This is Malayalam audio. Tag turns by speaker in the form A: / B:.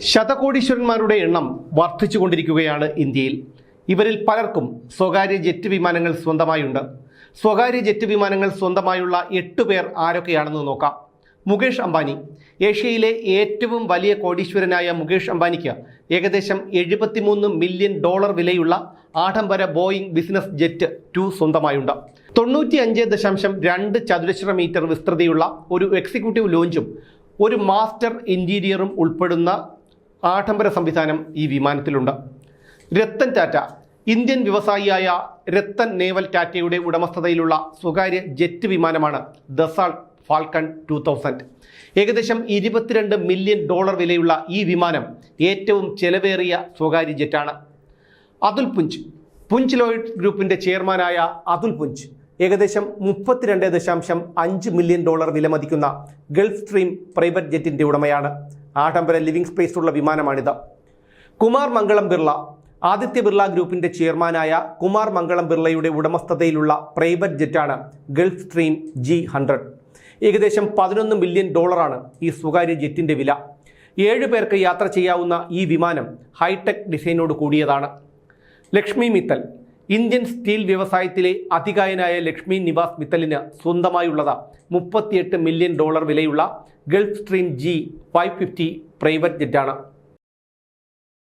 A: ശതകോടീശ്വരന്മാരുടെ എണ്ണം വർദ്ധിച്ചുകൊണ്ടിരിക്കുകയാണ് ഇന്ത്യയിൽ. ഇവരിൽ പലർക്കും സ്വകാര്യ ജെറ്റ് വിമാനങ്ങൾ സ്വന്തമായുണ്ട്. സ്വകാര്യ ജെറ്റ് വിമാനങ്ങൾ സ്വന്തമായുള്ള എട്ട് പേർ ആരൊക്കെയാണെന്ന് നോക്കാം. മുകേഷ് അംബാനി. ഏഷ്യയിലെ ഏറ്റവും വലിയ കോടീശ്വരനായ മുകേഷ് അംബാനിക്ക് ഏകദേശം എഴുപത്തിമൂന്ന് മില്യൺ ഡോളർ വിലയുള്ള ആഡംബര ബോയിങ് ബിസിനസ് ജെറ്റ് ടു സ്വന്തമായുണ്ട്. തൊണ്ണൂറ്റി അഞ്ച് ദശാംശം രണ്ട് ചതുരശ്ര മീറ്റർ വിസ്തൃതിയുള്ള ഒരു എക്സിക്യൂട്ടീവ് ലോഞ്ചും ഒരു മാസ്റ്റർ ഇന്റീരിയറും ഉൾപ്പെടുന്ന ആഡംബര സംവിധാനം ഈ വിമാനത്തിലുണ്ട്. രത്തൻ ടാറ്റ ഇന്ത്യൻ വ്യവസായിയായ രത്തൻ നേവൽ ടാറ്റയുടെ ഉടമസ്ഥതയിലുള്ള സ്വകാര്യ ജെറ്റ് വിമാനമാണ് ദസാൾട്ട് ഫാൽക്കൺ ടു തൗസൻഡ്. ഏകദേശം ഇരുപത്തിരണ്ട് മില്യൺ ഡോളർ വിലയുള്ള ഈ വിമാനം ഏറ്റവും ചെലവേറിയ സ്വകാര്യ ജെറ്റാണ്. അതുൽ പുഞ്ച് പുഞ്ച് ലോയിഡ് ഗ്രൂപ്പിന്റെ ചെയർമാനായ അതുൽ പുഞ്ച് ഏകദേശം മുപ്പത്തിരണ്ട് ദശാംശം അഞ്ച് മില്യൺ ഡോളർ വിലമതിക്കുന്ന ഗൾഫ് സ്ട്രീം പ്രൈവറ്റ് ജെറ്റിന്റെ ഉടമയാണ്. ആഡംബര ലിവിംഗ് സ്പേസുള്ള വിമാനമാണിത്. കുമാർ മംഗളം ബിർള ആദിത്യ ബിർള ഗ്രൂപ്പിന്റെ ചെയർമാനായ കുമാർ മംഗളം ബിർളയുടെ ഉടമസ്ഥതയിലുള്ള പ്രൈവറ്റ് ജെറ്റാണ് ഗൾഫ് സ്ട്രീം ജി ഹൺഡ്രഡ്. ഏകദേശം പതിനൊന്ന് മില്യൺ ഡോളറാണ് ഈ സ്വകാര്യ ജെറ്റിന്റെ വില. ഏഴ് പേർക്ക് യാത്ര ചെയ്യാവുന്ന ഈ വിമാനം ഹൈടെക് ഡിസൈനോട് കൂടിയതാണ്. ലക്ഷ്മി മിത്തൽ ഇന്ത്യൻ സ്റ്റീൽ വ്യവസായത്തിലെ അതികായനായ ലക്ഷ്മി നിവാസ് മിത്തലിന് സ്വന്തമായുള്ളത് മുപ്പത്തിയെട്ട് മില്യൺ ഡോളർ വിലയുള്ള Gulfstream G five fifty private ജെറ്റാണ്.